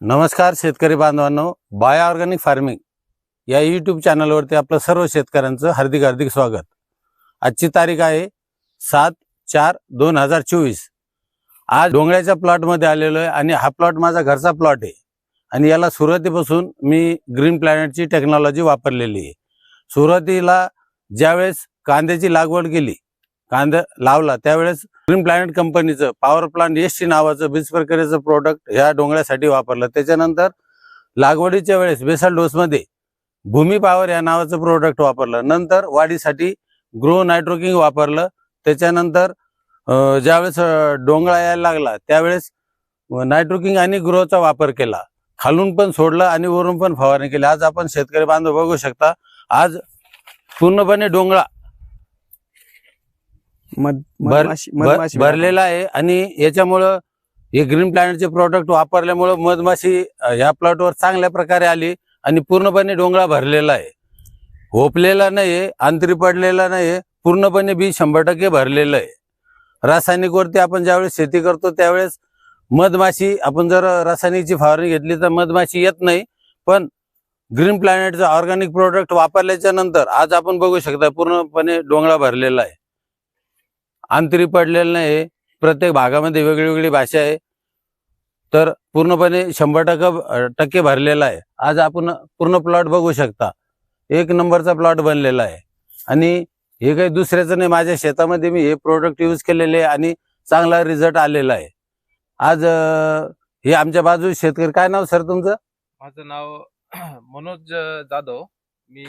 नमस्कार शेतकरी बांधवांनो बाया ऑर्गॅनिक फार्मिंग या यूट्यूब चॅनलवरती आपलं सर्व शेतकऱ्यांचं हार्दिक हार्दिक स्वागत. आजची तारीख आहे सात चार दोन हजार चोवीस. आज डोंगळ्याच्या प्लॉटमध्ये आलेलो आहे आणि हा प्लॉट माझा घरचा प्लॉट आहे. आणि याला सुरुवातीपासून मी ग्रीन प्लॅनेटची टेक्नॉलॉजी वापरलेली आहे. सुरुवातीला ज्यावेळेस कांद्याची लागवड केली कांदा लावला त्यावेळेस ग्रीन प्लॅनेट कंपनीचं पॉवर प्लांट एस टी नावाचं बीज प्रक्रियेचं प्रोडक्ट ह्या डोंगळ्यासाठी वापरलं. त्याच्यानंतर लागवडीच्या वेळेस बेसल डोसमध्ये भूमी पॉवर या नावाचं प्रोडक्ट वापरलं. नंतर वाढीसाठी ग्रो नायट्रोकिंग वापरलं. त्याच्यानंतर ज्यावेळेस डोंगळा यायला लागला त्यावेळेस नायट्रोकिंग आणि ग्रोचा वापर केला. खालून पण सोडलं आणि वरून पण फवारणी केली. आज आपण शेतकरी बांधव बघू शकता आज पूर्णपणे डोंगळा मध भर- मधमाशी- भर- मधमाशी भरलेला आहे आणि याच्यामुळं हे ग्रीन प्लॅनेटचे प्रोडक्ट वापरल्यामुळं मधमाशी अं, ह्या प्लॉटवर चांगल्या प्रकारे आली आणि पूर्णपणे डोंगळा भरलेला आहे. होपलेला नाहीये अंतरी पडलेला नाहीये पूर्णपणे बी शंभर टक्के भरलेलं आहे. रासायनिक वरती आपण ज्यावेळेस शेती करतो त्यावेळेस मधमाशी आपण जर रासायनिकची फवारणी घेतली तर मधमाशी येत नाही पण ग्रीन प्लॅनेटचा ऑर्गॅनिक प्रोडक्ट वापरल्याच्या नंतर आज आपण बघू शकता पूर्णपणे डोंगळा भरलेला आहे. अंतरी पडलेलं नाही प्रत्येक भागामध्ये वेगळी वेगळी भाषा आहे. तर पूर्णपणे शंभर टक्के टक्के भरलेला आहे. आज आपण पूर्ण प्लॉट बघू शकता. एक नंबरचा प्लॉट बनलेला आहे. आणि हे काही दुसऱ्याचं नाही माझ्या शेतामध्ये मी हे प्रोडक्ट यूज केलेले आहे आणि चांगला रिझल्ट आलेला आहे. आज हे आमच्या बाजू शेतकरी काय नाव सर तुमचं? माझं नाव मनोज जाधव. मी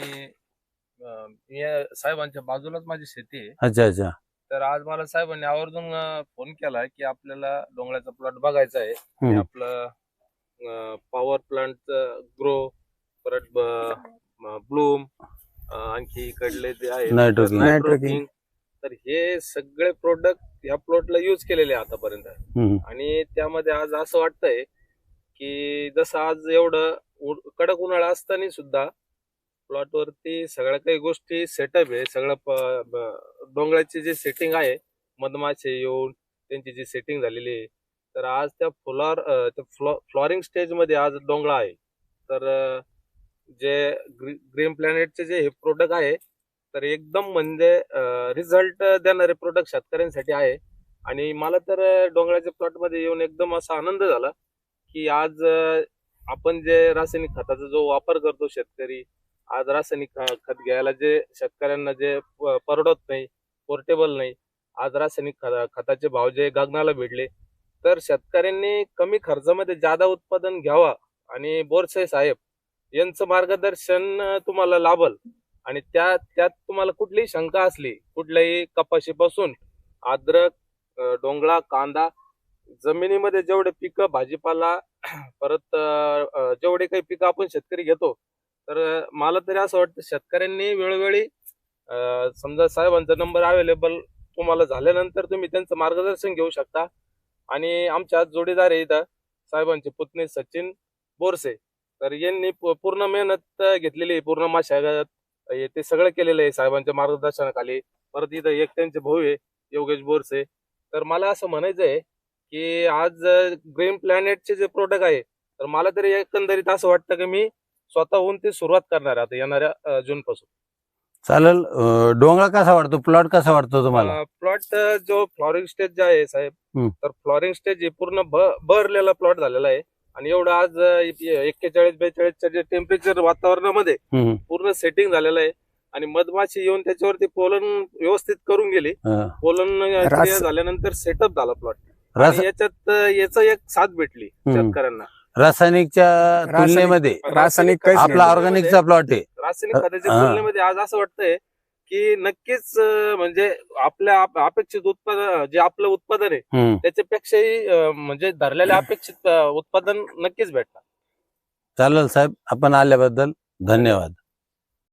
अं, मी या साहेबांच्या बाजूलाच माझी शेती आहे. अच्छा अच्छा. तर आज मला साहेबांनी आवर्जून फोन केला की आपल्याला डोंगळ्याचा प्लॉट बघायचा आहे आणि हम्म. आपलं पॉवर प्लांट ग्रो परत ब्लूम आणखी इकडले जे आहे. Nitroking. तर हे सगळे प्रोडक्ट या प्लॉटला युज केलेले आहे आतापर्यंत हम्म. आणि त्यामध्ये आज असं वाटतंय की जसं आज एवढं उ- कडक उन्हाळा असताना सुद्धा प्लॉट वरती सगळ्या काही गोष्टी सेटअप आहे. सगळं प- डोंगराची जे सेटिंग आहे मधमाशे येऊन त्यांची जी सेटिंग झालेली आहे. तर आज त्या फ्लॉर त्या फ्लॉ फ्लॉरिंग स्टेजमध्ये आज डोंगळा आहे. तर जे ग्री ग्रीन प्लॅनेटचे जे हे प्रोडक्ट आहे तर एकदम म्हणजे रिझल्ट देणारे प्रोडक्ट शेतकऱ्यांसाठी आहे. आणि मला तर डोंगराच्या प्लॉटमध्ये येऊन एकदम असा आनंद झाला की आज आपण जे रासायनिक खताचा जो वापर करतो शेतकरी आज रासायनिक खत घ्यायला जे शेतकऱ्यांना जे परवडत नाही पोर्टेबल नाही आज रासायनिक खताचे भाव जे गगनाला भिडले तर शेतकऱ्यांनी कमी खर्चामध्ये जादा उत्पादन घ्यावा आणि बोरसे साहेब यांचं मार्गदर्शन तुम्हाला लाभल. आणि त्या त्यात तुम्हाला कुठलीही शंका असली कुठल्याही कपाशीपासून अद्रक डोंगळा कांदा जमिनीमध्ये जेवढे पिकं भाजीपाला परत जेवढे काही पिकं आपण शेतकरी घेतो तर मला तरी असं वाटतं शेतकऱ्यांनी वेळोवेळी समजा साहेबांचा नंबर अवेलेबल तुम्हाला झाल्यानंतर तुम्ही त्यांचं मार्गदर्शन घेऊ शकता. आणि आमच्या जोडीदार आहे इथं साहेबांचे पुतणी सचिन बोरसे. तर यांनी पूर्ण मेहनत घेतलेली आहे पूर्ण माशागत ते सगळं केलेलं आहे साहेबांच्या मार्गदर्शनाखाली. परत इथं एक त्यांचे भाऊ आहे योगेश बोरसे. तर मला असं म्हणायचं आहे की आज ग्रीन प्लॅनेटचे जे प्रोडक्ट आहे तर मला तरी एकंदरीत असं वाटतं की मी स्वतःहून ती सुरुवात करणार आहे आता येणाऱ्या जून पासून. चालेल. अं, डोंगळा कसा वाटतो? प्लॉट कसा वाटतो तुम्हाला? प्लॉट जो फ्लॉरिंग स्टेज जे आहे साहेब हम्म. तर फ्लॉरिंग स्टेज हे पूर्ण भरलेला प्लॉट झालेला आहे. आणि एवढं आज एक्केचाळीस बेचाळीसच्या जे टेम्परेचर वातावरणामध्ये हम्म. पूर्ण सेटिंग झालेलं आहे. आणि मधमाशी येऊन त्याच्यावरती पोलन व्यवस्थित करून गेली. अं, पोलन रास- झाल्यानंतर सेटअप झाला प्लॉट रास- याच्यात अं, याचं एक साथ भेटली. शेतकऱ्यांना. रासायनिकच्या रासायनिक- तुलनेमध्ये रासायनिक काहीच आपला. ऑर्गॅनिकचा प्लॉट आहे रासायनिक खताच्या हा. तुलनेमध्ये आज असं वाटतंय की नक्कीच अं, म्हणजे आपल्या आप- अपेक्षित उत्पादन जे आपलं उत्पादन आहे हम्म. त्याच्यापेक्षाही अं, म्हणजे धरलेल्या अपेक्षित अं, उत्पादन नक्कीच भेटणार चालेल साहेब आपण आल्याबद्दल धन्यवाद